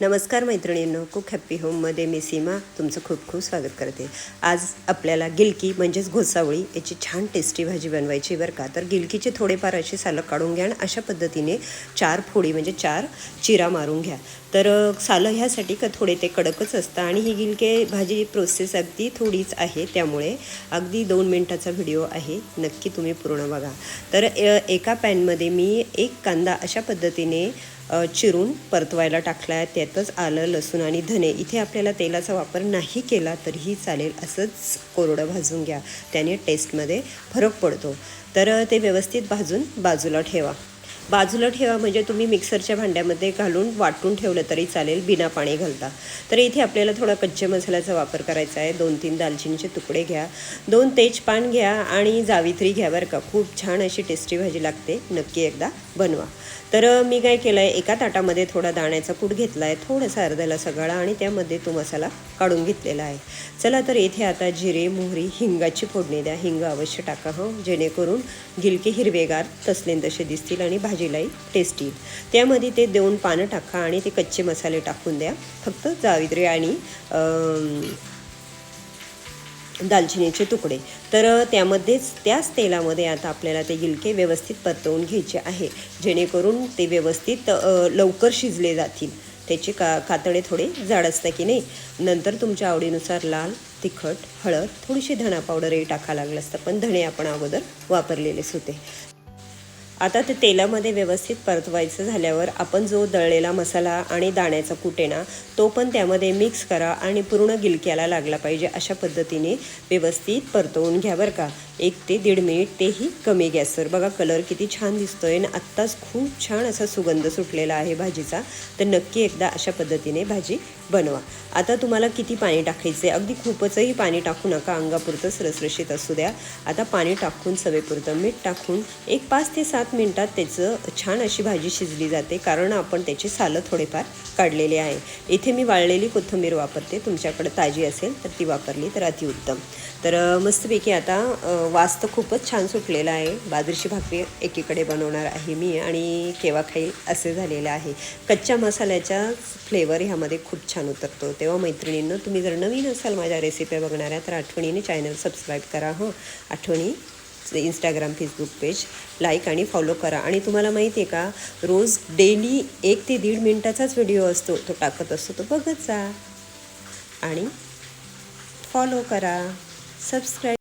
नमस्कार मैत्रिणींनो cook happy होममध्ये मी सीमा तुमचं खूप खूप स्वागत करते. आज आपल्याला गिलकी म्हणजेच घोसावळी याची छान टेस्टी भाजी बनवायची बरं का. तर गिलकीचे थोडेफार असे सालं काढून घ्या आणि अशा पद्धतीने चार फोडी म्हणजे चार चिरा मारून घ्या. तर सालं ह्यासाठी का थोडे ते कडकच असतं आणि ही गिलके भाजी प्रोसेस अगदी थोडीच आहे. त्यामुळे अगदी दोन मिनटाचा व्हिडिओ आहे. नक्की तुम्ही पूर्ण बघा. तर एका पॅनमध्ये मी एक कांदा अशा पद्धतीने चिरून परतवायला टाकला आहे त्यातच आलं लसूण आणि धने. इथे आपल्याला तेलाचा वापर नाही केला तरीही चालेल असंच कोरडं भाजून घ्या. त्याने टेस्टमध्ये फरक पडतो. तर ते व्यवस्थित भाजून बाजूला ठेवा. बाजूला ठेवा म्हणजे तुम्ही मिक्सरच्या भांड्यामध्ये घालून वाटून ठेवलं तरी चालेल बिना पाणी घालता. तर इथे आपल्याला थोडा कच्च्या मसाल्याचा वापर करायचा आहे. दोन तीन दालचिनीचे तुकडे घ्या दोन तेजपान घ्या आणि जावित्री घ्या बरं का. खूप छान अशी टेस्टी भाजी लागते. नक्की एकदा बनवा. तर मी काय केलं आहे एका ताटामध्ये थोडा दाण्याचा कूट घेतला आहे थोडासा अर्ध्याला सगळा आणि त्यामध्ये तो मसाला काढून घेतलेला आहे. चला तर इथे आता जिरे मोहरी हिंगाची फोडणी द्या. हिंग अवश्य टाका हं. जेणेकरून गिलके हिरवेगार तसलेन तसे दिसतील आणि भाजी भाजीलाही टेस्ट. येईल त्यामध्ये ते देऊन पानं टाका आणि ते कच्चे मसाले टाकून द्या. फक्त जावित्री आणि दालचिनीचे तुकडे. तर त्यामध्येच त्याच तेलामध्ये आता आपल्याला ते गिलके व्यवस्थित परतवून घ्यायचे आहे. जेणेकरून ते व्यवस्थित लवकर शिजले जातील. त्याचे का कातडे थोडे जाड असतं की नाही? नंतर तुमच्या आवडीनुसार लाल तिखट हळद थोडीशी धणा पावडरही टाका लागलं असतं पण धणे आपण अगोदर वापरलेलेच होते. आता ते तेलामध्ये व्यवस्थित परतवायचं झाल्यावर आपण जो दळलेला मसाला आणि दाण्याचा कूट ना तो पण त्यामध्ये मिक्स करा आणि पूर्ण गिलक्याला लागला पाहिजे अशा पद्धतीने व्यवस्थित परतवून घ्या बरं का. एक ते दीड मिनिट तेही कमी गॅसवर बघा कलर किती छान दिसतोय आणि आत्ताच खूप छान असा सुगंध सुटलेला आहे भाजीचा. तर नक्की एकदा अशा पद्धतीने भाजी बनवा. आता तुम्हाला किती पाणी टाकायचं आहे अगदी खूपचही पाणी टाकू नका. अंगापुरतं सरसरशीत असू द्या. आता पाणी टाकून सवेपुरतं मीठ टाकून एक पाच ते सात मिनटात त्याचं छान अशी भाजी शिजली जाते. कारण आपण त्याचे सालं थोडेफार काढलेले आहे. इथे मी वाळलेली कोथिंबीर वापरते. तुमच्याकडे ताजी असेल तर ती वापरली तर अतिउत्तम. तर मस्तपैकी आता वास तर खूपच छान सुटलेला आहे. बाजरीची भाकरी एकीकडे बनवणार आहे मी आणि केव्हा खाईल असे झालेलं आहे. कच्च्या मसाल्याचा फ्लेवर ह्यामध्ये खूप छान उतरतो. तेव्हा मैत्रिणींना तुम्ही जर नवीन असाल माझ्या रेसिपी बघणाऱ्या तर आठवणीने चॅनल सबस्क्राईब करा हं. आठवणी इंस्टाग्राम फेसबुक पेज लाईक आणि फॉलो करा. आणि तुम्हाला माहिती आहे का रोज डेली एक ते दीड मिनटाचाच व्हिडिओ असतो. तो टाकत असतो तो बघत जा. आणि फॉलो करा. सबस्क्राईब